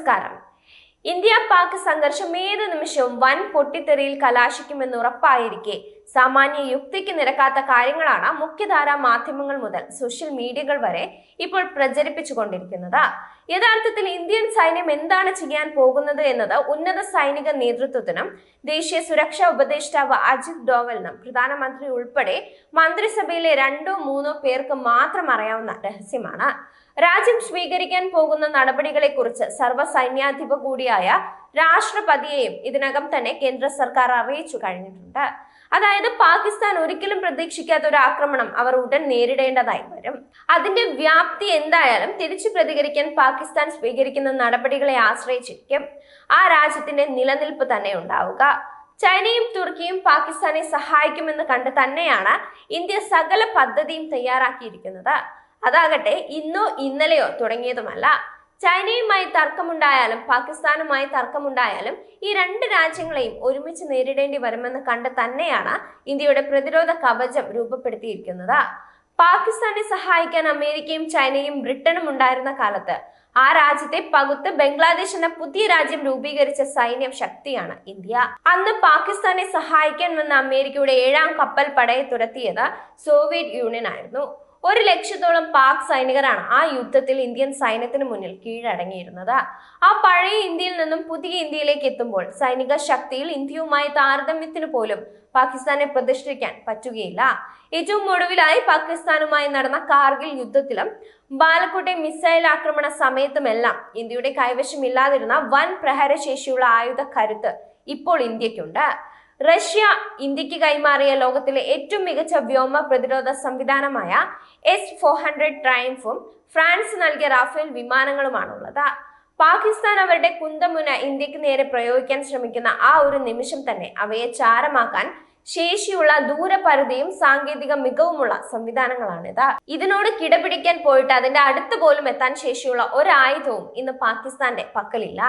നമസ്കാരം ഇന്ത്യ പാക് സംഘർഷം ഏത് നിമിഷവും വൻ പൊട്ടിത്തെറിയിൽ കലാശിക്കുമെന്ന് ഉറപ്പായിരിക്കെ. സാമാന്യ യുക്തിക്ക് നിരക്കാത്ത കാര്യങ്ങളാണ് മുഖ്യധാര മാധ്യമങ്ങൾ മുതൽ സോഷ്യൽ മീഡിയകൾ വരെ ഇപ്പോൾ പ്രചരിപ്പിച്ചുകൊണ്ടിരിക്കുന്നത്. യഥാർത്ഥത്തിൽ ഇന്ത്യൻ സൈന്യം എന്താണ് ചെയ്യാൻ പോകുന്നത് എന്നത് ഉന്നത സൈനിക നേതൃത്വത്തിനും ദേശീയ സുരക്ഷാ ഉപദേഷ്ടാവ് അജിത് ഡോവലിനും പ്രധാനമന്ത്രി ഉൾപ്പെടെ മന്ത്രിസഭയിലെ രണ്ടോ മൂന്നോ പേർക്ക് മാത്രം അറിയാവുന്ന രഹസ്യമാണ്. രാജ്യം സ്വീകരിക്കാൻ പോകുന്ന നടപടികളെക്കുറിച്ച് സർവ സൈന്യാധിപ കൂടിയായ രാഷ്ട്രപതിയെയും ഇതിനകം തന്നെ കേന്ദ്ര സർക്കാർ അറിയിച്ചു കഴിഞ്ഞിട്ടുണ്ട്. അതായത് പാകിസ്ഥാൻ ഒരിക്കലും പ്രതീക്ഷിക്കാത്ത ഒരു ആക്രമണം അവർ ഉടൻ നേരിടേണ്ടതായി വരും. അതിന്റെ വ്യാപ്തി എന്തായാലും തിരിച്ചു പ്രതികരിക്കാൻ പാകിസ്ഥാൻ സ്വീകരിക്കുന്ന നടപടികളെ ആശ്രയിച്ചിരിക്കും. ആ രാജ്യത്തിന്റെ നിലനിൽപ്പ് തന്നെ ഉണ്ടാവുക. ചൈനയും തുർക്കിയും പാകിസ്ഥാനെ സഹായിക്കുമെന്ന് കണ്ട് തന്നെയാണ് ഇന്ത്യ സകല പദ്ധതിയും തയ്യാറാക്കിയിരിക്കുന്നത്. അതാകട്ടെ ഇന്നോ ഇന്നലെയോ തുടങ്ങിയതുമല്ല. ചൈനയുമായി തർക്കമുണ്ടായാലും പാകിസ്ഥാനുമായി തർക്കമുണ്ടായാലും ഈ രണ്ട് രാജ്യങ്ങളെയും ഒരുമിച്ച് നേരിടേണ്ടി വരുമെന്ന് കണ്ട് തന്നെയാണ് ഇന്ത്യയുടെ പ്രതിരോധ കവചം രൂപപ്പെടുത്തിയിരിക്കുന്നത്. പാകിസ്ഥാനെ സഹായിക്കാൻ അമേരിക്കയും ചൈനയും ബ്രിട്ടനും ഉണ്ടായിരുന്ന കാലത്ത് ആ രാജ്യത്തെ പകുത്ത് ബംഗ്ലാദേശ് എന്ന പുതിയ രാജ്യം രൂപീകരിച്ച സൈന്യം ശക്തിയാണ് ഇന്ത്യ. അന്ന് പാകിസ്ഥാനെ സഹായിക്കാൻ വന്ന അമേരിക്കയുടെ ഏഴാം കപ്പൽ പടയെ തുരത്തിയത് സോവിയറ്റ് യൂണിയൻ ആയിരുന്നു ഒരു ലക്ഷത്തോളം പാക് സൈനികരാണ് ആ യുദ്ധത്തിൽ ഇന്ത്യൻ സൈന്യത്തിന് മുന്നിൽ കീഴടങ്ങിയിരുന്നത്. ആ പഴയ ഇന്ത്യയിൽ നിന്നും പുതിയ ഇന്ത്യയിലേക്ക് എത്തുമ്പോൾ സൈനിക ശക്തിയിൽ ഇന്ത്യയുമായി താരതമ്യത്തിന് പോലും പാകിസ്ഥാനെ പ്രതിഷ്ഠിക്കാൻ പറ്റുകയില്ല. ഏറ്റവും ഒടുവിലായി പാകിസ്ഥാനുമായി നടന്ന കാർഗിൽ യുദ്ധത്തിലും ബാലക്കോട്ടെ മിസൈൽ ആക്രമണ സമയത്തുമെല്ലാം ഇന്ത്യയുടെ കൈവശമില്ലാതിരുന്ന വൻ പ്രഹരശേഷിയുള്ള ആയുധ കരുത്ത് ഇപ്പോൾ ഇന്ത്യക്കുണ്ട്. റഷ്യ ഇന്ത്യയ്ക്ക് കൈമാറിയ ലോകത്തിലെ ഏറ്റവും മികച്ച വ്യോമ പ്രതിരോധ സംവിധാനമായ എസ് ഫോർ ഹൺഡ്രഡ് ട്രയംഫും ഫ്രാൻസ് നൽകിയ റാഫേൽ വിമാനങ്ങളുമാണുള്ളത്. പാകിസ്ഥാൻ അവരുടെ കുന്തമുന ഇന്ത്യയ്ക്ക് നേരെ പ്രയോഗിക്കാൻ ശ്രമിക്കുന്ന ആ ഒരു നിമിഷം തന്നെ അവയെ ചാരമാക്കാൻ ശേഷിയുള്ള ദൂരപരിധിയും സാങ്കേതിക മികവുമുള്ള സംവിധാനങ്ങളാണിത് ഇതിനോട് കിടപിടിക്കാൻ പോയിട്ട് അതിന്റെ അടുത്ത് പോലും എത്താൻ ശേഷിയുള്ള ഒരായുധവും ഇന്ന് പാകിസ്ഥാന്റെ പക്കലില്ല.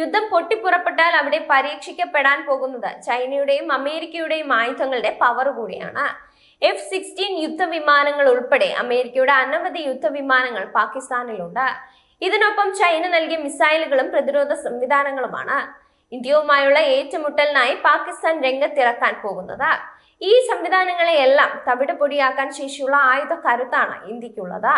യുദ്ധം പൊട്ടിപ്പുറപ്പെട്ടാൽ അവിടെ പരീക്ഷിക്കപ്പെടാൻ പോകുന്നത് ചൈനയുടെയും അമേരിക്കയുടെയും ആയുധങ്ങളുടെ പവർ കൂടിയാണ്. എഫ് സിക്സ്റ്റീൻ യുദ്ധവിമാനങ്ങൾ ഉൾപ്പെടെ അമേരിക്കയുടെ അനവധി യുദ്ധവിമാനങ്ങൾ പാകിസ്ഥാനിലുണ്ട്. ഇതിനൊപ്പം ചൈന നൽകിയ മിസൈലുകളും പ്രതിരോധ സംവിധാനങ്ങളുമാണ്. ഇന്ത്യയുമായുള്ള ഏറ്റുമുട്ടലിനായി പാകിസ്ഥാൻ രംഗത്തിറക്കാൻ പോകുന്നത്. ഈ സംവിധാനങ്ങളെയെല്ലാം തവിട് പൊടിയാക്കാൻ ശേഷിയുള്ള ആയുധ കരുത്താണ് ഇന്ത്യക്കുള്ളത്.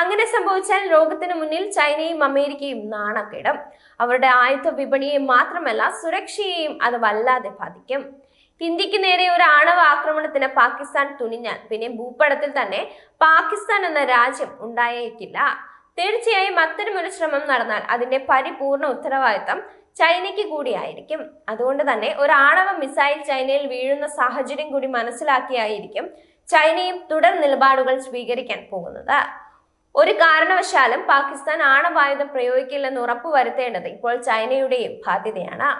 അങ്ങനെ സംഭവിച്ചാൽ ലോകത്തിന് മുന്നിൽ ചൈനയും അമേരിക്കയും നാണക്കെടും. അവരുടെ ആയുധ വിപണിയെ മാത്രമല്ല സുരക്ഷയെയും അത് വല്ലാതെ ബാധിക്കും. ഇന്ത്യയ്ക്ക് നേരെ ഒരു ആണവ ആക്രമണത്തിന് പാകിസ്ഥാൻ തുനിഞ്ഞാൽ പിന്നെ ഭൂപടത്തിൽ തന്നെ പാകിസ്ഥാൻ എന്ന രാജ്യം ഉണ്ടായേക്കില്ല. തീർച്ചയായും അത്തരമൊരു ശ്രമം നടന്നാൽ അതിന്റെ പരിപൂർണ ഉത്തരവാദിത്തം ചൈനയ്ക്ക് കൂടിയായിരിക്കും. അതുകൊണ്ട് തന്നെ ഒരു ആണവ മിസൈൽ ചൈനയിൽ വീഴുന്ന സാഹചര്യം കൂടി മനസ്സിലാക്കിയായിരിക്കും ചൈനയും തുടർ നിലപാടുകൾ സ്വീകരിക്കാൻ പോകുന്നത്. ഒരു കാരണവശാലും പാകിസ്ഥാൻ ആണവായുധം പ്രയോഗിക്കില്ലെന്ന് ഉറപ്പുവരുത്തേണ്ടത് ഇപ്പോൾ ചൈനയുടെയും ബാധ്യതയാണ്.